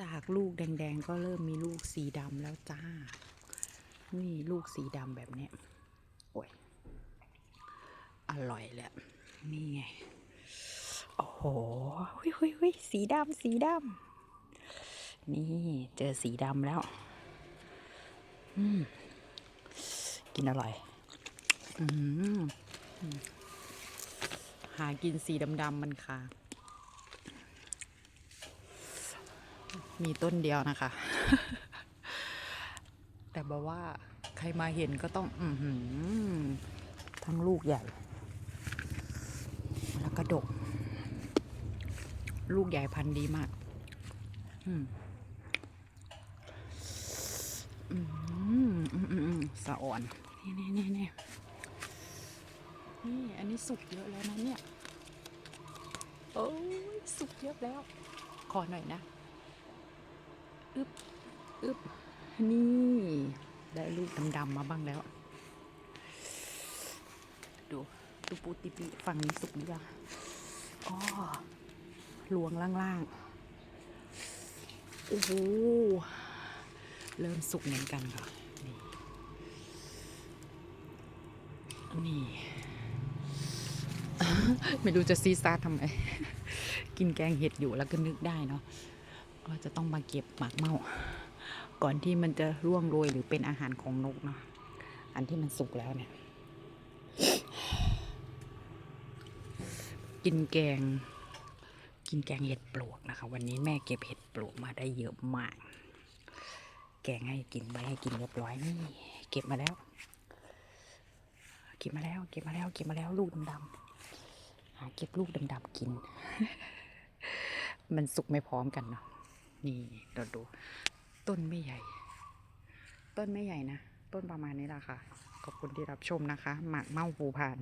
จากลูกแดง ๆ ก็เริ่มมีลูกสีดำแล้วจ้า นี่ลูกสีดำแบบเนี้ยโอ้ย อร่อยแหละนี่ไง โอ้โหหุยหุยหุยสีดำสีดำ นี่เจอสีดำแล้ว อืม กินอร่อย อืมอืมหากินสีดำๆมันค่ะ มีต้นเดียวนะคะ แต่บอกว่าใครมาเห็นก็ต้อง อืทั้งลูกใหญ่ แล้วก็ดก ลูกใหญ่พันธุ์ดีมาก อืมอืมอืมอืมอืมสะอ่อน นี่นี่นี่นี่นี่ อันนี้สุกเยอะแล้วนะเนี่ย โอ้ยสุกเยอะแล้ว ขอหน่อยนะ อึบอึบนี่ ได้ลูกดำๆมาบ้างแล้ว ดูตุปูติปิฝั่งนี้สุกหรือยังอ๋อลวงล่างๆ โอ้โห เริ่มสุกเหมือนกันค่ะ นี่นี่ไม่รู้จะซีซาร์ทำไม กินแกงเห็ดอยู่แล้วก็นึกได้เนาะ ก็จะต้องมาเก็บหมากเมาก่อนที่มันจะร่วงโรยหรือเป็นอาหารของนกเนาะอันที่มันสุกแล้วเนี่ย กินแกง กินแกงเห็ดปลวกนะคะ วันนี้แม่เก็บเห็ดปลวกมาได้เยอะมาก แกงให้กินไว้ให้กินเรียบร้อยนี่เก็บมาแล้ว เก็บมาแล้ว เก็บมาแล้ว เก็บมาแล้วลูกดำๆหาเก็บลูกดำๆกิน มันสุกไม่พร้อมกันเนาะ นี่เราดู ต้นไม่ใหญ่ ต้นไม่ใหญ่นะ ต้นประมาณนี้ละค่ะ ขอบคุณที่รับชมนะคะ หมากเม้าภูพาน